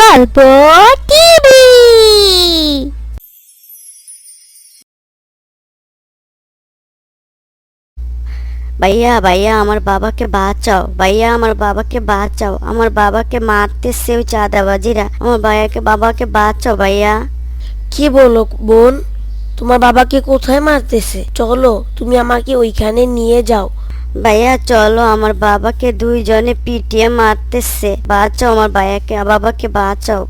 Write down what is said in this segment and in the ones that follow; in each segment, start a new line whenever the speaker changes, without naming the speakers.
গল্প টিভি। ভাইয়া ভাইয়া আমার বাবাকে বাঁচাও। ভাইয়া আমার বাবাকে বাঁচাও। আমার বাবাকে মারতেছে ওই চাঁদাবাজিরা। আমার ভাইয়াকে বাবাকে বাঁচাও ভাইয়া।
কি বলো বোন? তোমার বাবাকে কোথায় মারতেছে? চলো তুমি আমাকে ওইখানে নিয়ে যাও।
ভাইয়া, চলো, আমার বাবাকে দুইজনে পিটিয়ে মারতেছে। বাঁচাও আমার ভাইয়াকে বাবাকে বাঁচাও।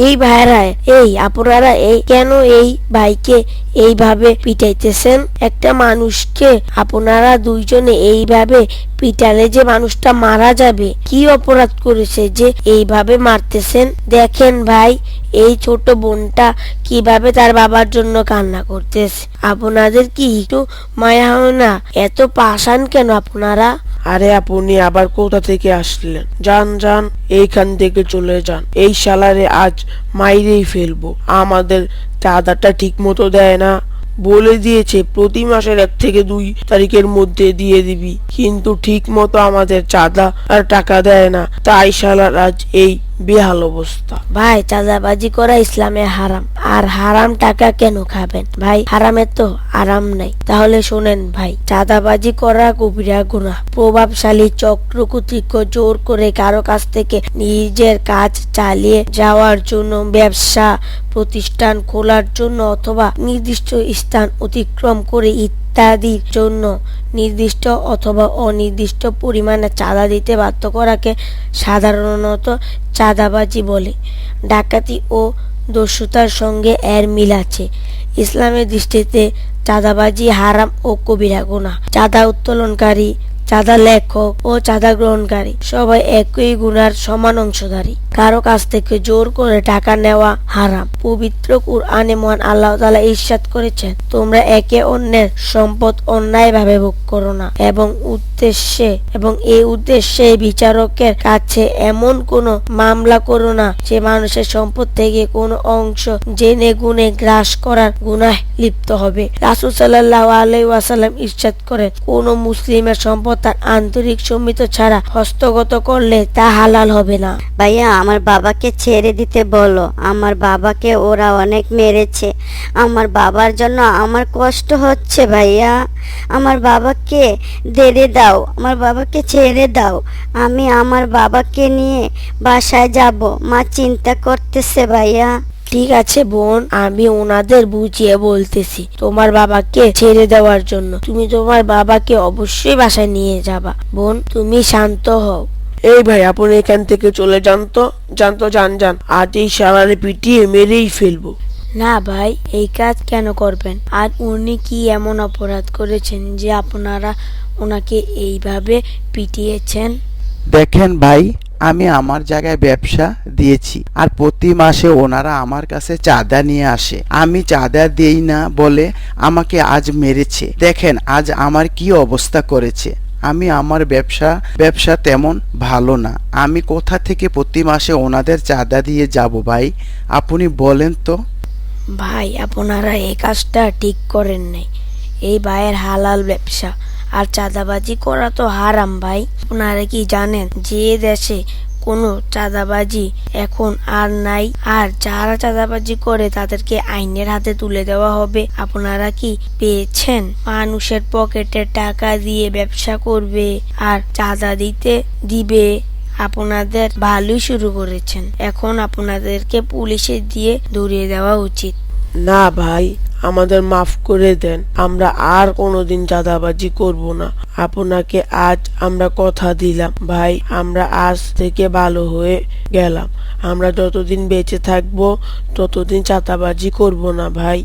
এই ভাইরা এই আপনারা এই কেন এই ভাইকে এইভাবে পিটাইতেছেন? একটা মানুষকে আপনারা দুইজনে এইভাবে পিটালে যে মানুষটা মারা যাবে, কি অপরাধ করেছে যে এইভাবে মারতেছেন? দেখেন ভাই এই ছোট বোনটা কীভাবে তার বাবার জন্য কান্না করতেছে? আপনাদের কি একটু মায়া হয় না? এত পাষাণ কেন আপনারা?
আরে আপনি আবার কোথা থেকে আসলেন? যান যান, এইখান থেকে চলে যান। এই সালারে আজ মাইরেই ফেলব। আমাদের চাঁদাটা ঠিক মতো দেয় না। বলে দিয়েছে, প্রতি মাসের এক থেকে দুই তারিখের মধ্যে দিয়ে দিবি। কিন্তু ঠিক মতো আমাদের চাঁদা আর টাকা দেয় না। তাই শালার আজ এই বেহাল অবস্থা।
ভাই, চাঁদাবাজি করা ইসলামে হারাম। আর হারাম টাকা কেন খাবেন? ভাই হারামের তো আরাম নাই। তাহলে শোনেন ভাই, চাঁদাবাজি করা কবিরা গুণা প্রভাবশালী চক্র কর্তৃক জোর করে কারও কাছ থেকে নিজের কাজ চালিয়ে যাওয়ার জন্য, ব্যবসা প্রতিষ্ঠান খোলার জন্য অথবা নির্দিষ্ট স্থান অতিক্রম করে ইত্যাদির জন্য নির্দিষ্ট অথবা অনির্দিষ্ট পরিমাণে চাঁদা দিতে বাধ্য করাকে সাধারণত চাঁদাবাজি বলে। ডাকাতি ও দস্যুতার সঙ্গে এর মিল আছে। ইসলামের দৃষ্টিতে চাঁদাবাজি হারাম ও কবিরা গুনাহ। চাঁদা উত্তোলনকারী, চাঁদা লেখক ও চাঁদা গ্রহণকারী সবাই একই গুণার সমান অংশধারী। কারও কাছ থেকে জোর করে টাকা নেওয়া হারাম। পবিত্র কুরআনে মহান আল্লাহ তাআলা ইরশাদ করেছেন, তোমরা একে অন্যের সম্পদ অন্যায়ভাবে ভোগ করো না এবং উদ্দেশ্যে এবং এই উদ্দেশ্যে বিচারকের কাছে এমন কোনো মামলা করো না যে মানুষের সম্পদ থেকে কোনো অংশ জেনে গুনে গ্রাস করার গুনাহ লিপ্ত হবে। রাসূল সাল্লাল্লাহু আলাইহি ওয়াসাল্লাম করেন, কোন মুসলিমের সম্পদ তার আন্তরিক সম্মিত ছাড়া হস্তগত করলে তা হালাল হবে না।
ভাইয়া আমার বাবাকে ছেড়ে দিতে বলো। আমার বাবাকে ওরা অনেক মেরেছে। আমার বাবার জন্য আমার কষ্ট হচ্ছে ভাইয়া। আমার বাবাকে দেরে দাও। আমার বাবাকে ছেড়ে দাও। আমি আমার বাবাকে নিয়ে বাসায় যাব। মা চিন্তা করতেছে ভাইয়া।
ঠিক আছে বোন, আমি ওনাদের বুঝিয়ে বলতেছি তোমার বাবাকে ছেড়ে দেওয়ার জন্য। তুমি তোমার বাবাকে অবশ্যই বাসায় নিয়ে যাবা। বোন, তুমি শান্ত হও।
এই ভাই আপনি এখান থেকে চলে যান তো যান তো যান যান। আজ এই শালারে পিটিয়ে মেরেই ফেলব।
না ভাই এই কাজ কেন করবেন? আর উনি কি এমন অপরাধ করেছেন যে আপনারা ওনাকে এইভাবে পিটিয়েছেন?
দেখেন ভাই আমি আমার জায়গায় ব্যবসা দিয়েছি আর প্রতি মাসে ওনারা আমার কাছে চাঁদা নিয়ে আসে। আমি চাঁদা দেই না বলে আমাকে আজ মেরেছে। দেখেন আজ আমার কি অবস্থা করেছে। আমি আমার ব্যবসা ব্যবসা তেমন ভালো না। আমি কোথা থেকে প্রতি মাসে ওনাদের চাঁদা দিয়ে যাব ভাই? আপনি বলেন তো।
ভাই, আপনারা এই কাজটা ঠিক করেন নাই। এই ভাইয়ের হালাল ব্যবসা। আর চাঁদাবাজি করা তো হারাম ভাই। আপনারা কি জানেন যে দেশে কোনো চাঁদাবাজি এখন আর নাই। আর যারা চাঁদাবাজি করে তাদেরকে আইনের হাতে তুলে দেওয়া হবে। আপনারা কি পেয়েছেন? মানুষের পকেটে টাকা দিয়ে ব্যবসা করবে আর চাঁদা দিতে দিবে। আপনাদের ভালোই শুরু করেছেন। এখন আপনাদেরকে পুলিশে দিয়ে ধরিয়ে দেওয়া উচিত।
না ভাই আমাদের মাফ করে দেন। আমরা আর কোনোদিন চাঁদাবাজি করব না। আপনাকে আজ আমরা কথা দিলাম। ভাই, আমরা আজ থেকে ভালো হয়ে গেলাম। আমরা যতদিন বেঁচে থাকব, ততদিন চাঁদাবাজি করব না, ভাই।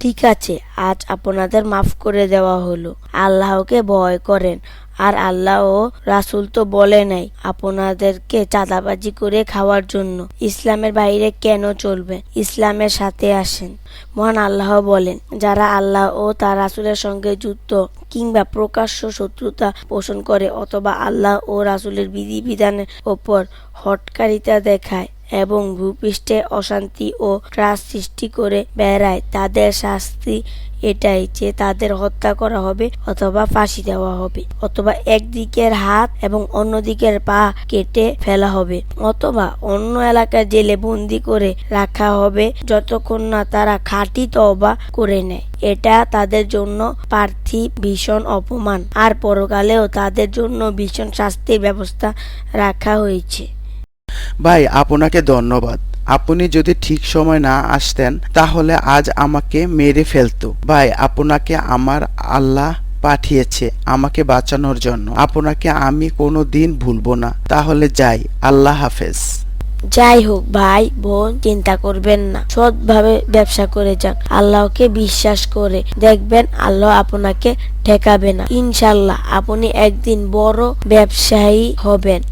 ঠিক আছে, আজ আপনাদের মাফ করে দেওয়া হলো। আল্লাহকে ভয় করেন। আর আল্লাহ ও রাসুল তো বলে নাই আপনাদেরকে চাঁদাবাজি করে খাওয়ার জন্য। ইসলামের বাইরে কেন চলবে? ইসলামের সাথে আসেন। মহান আল্লাহ বলেন, যারা আল্লাহ ও তার রাসুলের সঙ্গে যুদ্ধ কিংবা প্রকাশ্য শত্রুতা পোষণ করে অথবা আল্লাহ ও রাসুলের বিধিবিধানের ওপর হটকারিতা দেখায় এবং ভূপৃষ্ঠে অশান্তি ও ত্রাস সৃষ্টি করে বেড়ায়। তাদের শাস্তি এটাই যে তাদের হত্যা করা হবে অথবা ফাঁসি দেওয়া হবে, অথবা একদিকের হাত এবং অন্যদিকের পা কেটে ফেলা হবে, অথবা অন্য এলাকার জেলে বন্দি করে রাখা হবে যতক্ষণ না তারা খাঁটি তওবা করে নেয়। এটা তাদের জন্য পার্থিব ভীষণ অপমান। আর পরকালেও তাদের জন্য ভীষণ শাস্তির ব্যবস্থা রাখা হয়েছে।
ভাই, আপনাকে ধন্যবাদ। আপনি যদি ঠিক সময় না আসতেন, তাহলে আজ আমাকে মেরে ফেলতো। ভাই, আপনাকে আমার আল্লাহ পাঠিয়েছে আমাকে বাঁচানোর জন্য। আপনাকে আমি কোনো দিন ভুলবো না। তাহলে যাই, আল্লাহ হাফেজ।
যাই হোক ভাই, বোন, চিন্তা করবেন না। সৎভাবে ব্যবসা করে যান আল্লাহকে বিশ্বাস করে দেখবেন আল্লাহ আপনাকে ঠেকাবে না। ইনশাল্লাহ আপনি একদিন বড় ব্যবসায়ী হবেন।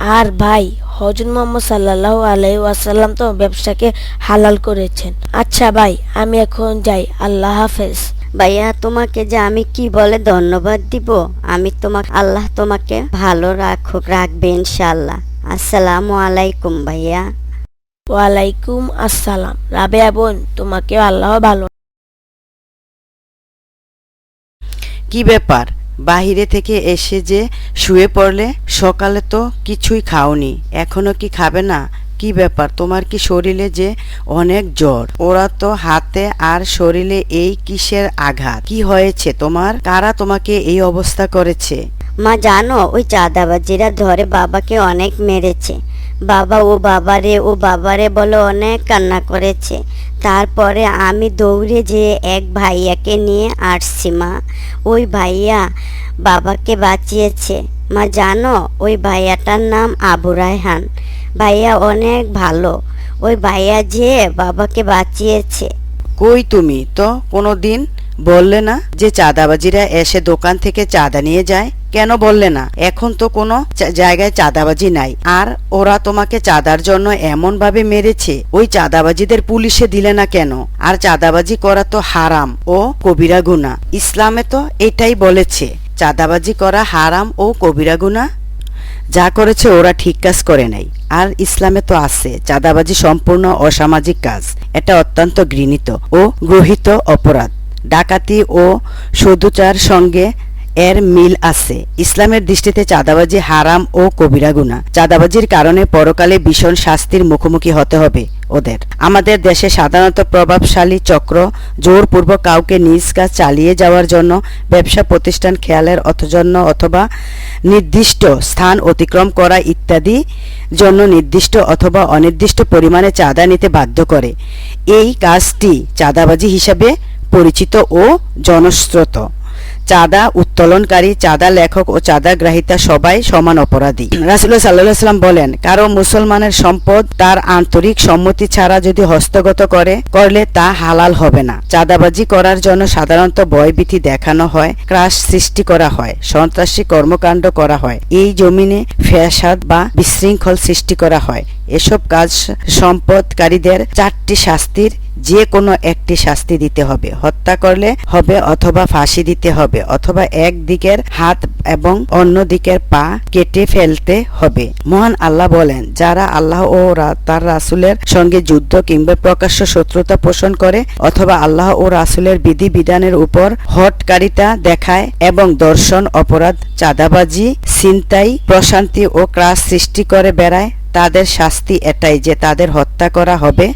আর ভাই হজরত মোহাম্মদ সাল্লাহ আলাই ওয়াসাল্লাম তো ব্যবসাকে হালাল করেছেন। আচ্ছা ভাই আমি এখন যাই আল্লাহ হাফেজ।
ভাইয়া তোমাকে যে আমি কি বলে ধন্যবাদ দিব? আমি তোমাকে আল্লাহ তোমাকে ভালো রাখুক রাখবে ইনশাল্লাহ আসসালামু আলাইকুম ভাইয়া।
ওয়ালাইকুম আসসালাম। রাবেয়া বোন তোমাকে আল্লাহ ভালো
কি ব্যাপার? বাহিরে থেকে এসে যে শুয়ে পড়লে সকালে তো কিছুই খাওনি। এখনও কি খাবে না? কি ব্যাপার? তোমার কি শরীরে যে অনেক জ্বর? ওরা তো হাতে আর শরীরে এই কিসের আঘাত? কি হয়েছে তোমার? কারা তোমাকে এই অবস্থা করেছে?
মা, জানো, ওই চাঁদাবাজিরা ধরে বাবাকে অনেক মেরেছে। বাবা ও বাবারে ও বাবারে বলে অনেক কান্না করেছে। তারপরে আমি দৌড়ে যেয়ে এক ভাইয়াকে নিয়ে আসছি, মা। ওই ভাইয়া বাবাকে বাঁচিয়েছে। মা, জানো, ওই ভাইয়াটার নাম আবু রায়হান। ভাইয়া অনেক ভালো। ওই ভাইয়া যে বাবাকে বাঁচিয়েছে।
কই তুমি? তো কোনো দিন বললে না যে চাঁদাবাজিরা এসে দোকান থেকে চাঁদা নিয়ে যায়? কেন বললে না? এখন তো কোনো জায়গায় চাঁদাবাজি নাই। আর ওরা তোমাকে চাঁদার জন্য এমন ভাবে মেরেছে, ওই চাঁদাবাজিদের পুলিশে দিলে না কেন? আর চাঁদাবাজি করা তো হারাম ও কবিরা গুনাহ ইসলামে তো এটাই বলেছে, চাঁদাবাজি করা হারাম ও কবিরা গুনাহ যা করেছে ওরা ঠিক কাজ করে নাই। আর ইসলামে তো আছে, চাঁদাবাজি সম্পূর্ণ অসামাজিক কাজ। এটা অত্যন্ত ঘৃণিত ও গ্রহিত অপরাধ। ডাকাতি ও সদুচার সঙ্গে এর মিল আছে। ইসলামের দৃষ্টিতে চাঁদাবাজি হারাম ও কবিরা গুনাহ। চাঁদাবাজির কারণে পরকালে ভীষণ শাস্তির মুখোমুখি হতে হবে ওদের। আমাদের দেশে সাধারণত প্রভাবশালী চক্র জোরপূর্বক কাউকে নিজ কাজ চালিয়ে যাওয়ার জন্য, ব্যবসা প্রতিষ্ঠান খেয়ালের অথজন্য অথবা নির্দিষ্ট স্থান অতিক্রম করা ইত্যাদি জন্য নির্দিষ্ট অথবা অনির্দিষ্ট পরিমাণে চাঁদা নিতে বাধ্য করে। এই কাজটি চাঁদাবাজি হিসাবে পরিচিত ও জনস্রোত। চাঁদা উত্তোলনকারী, চাঁদা লেখক ও চাঁদা গ্রাহিতা সবাই সমান অপরাধী। রাসুল্লাহ সাল্লাহ সাল্লাম বলেন, কারও মুসলমানের সম্পদ তার আন্তরিক সম্মতি ছাড়া যদি হস্তগত করে, করলে তা হালাল হবে না। চাঁদাবাজি করার জন্য সাধারণত ভয়ভীতি দেখানো হয়, ক্রাশ সৃষ্টি করা হয়, সন্ত্রাসী কর্মকাণ্ড করা হয়। এই জমিনে ফ্যাসাদ বা বিশৃঙ্খল সৃষ্টি করা হয়। এসব কাজ সম্পদকারীদের চারটি শাস্তির যে কোনো একটি শাস্তি দিতে হবে। হত্যা করলে হবে অথবা ফাঁসি দিতে হবে অথবা এক দিকের হাত এবং অন্য দিকের পা কেটে ফেলতে হবে। মহান আল্লাহ বলেন, যারা আল্লাহ ও তার রাসুলের সঙ্গে যুদ্ধ কিংবা প্রকাশ্য শত্রুতা পোষণ করে অথবা আল্লাহ ও রাসুলের বিধি বিধানের উপর হটকারিতা দেখায় এবং দর্শন, অপরাধ, চাঁদাবাজি, ছিনতাই, প্রশান্তি ও ক্রাস সৃষ্টি করে বেড়ায় তাদের শাস্তি এটাই যে তাদের হত্যা করা হবে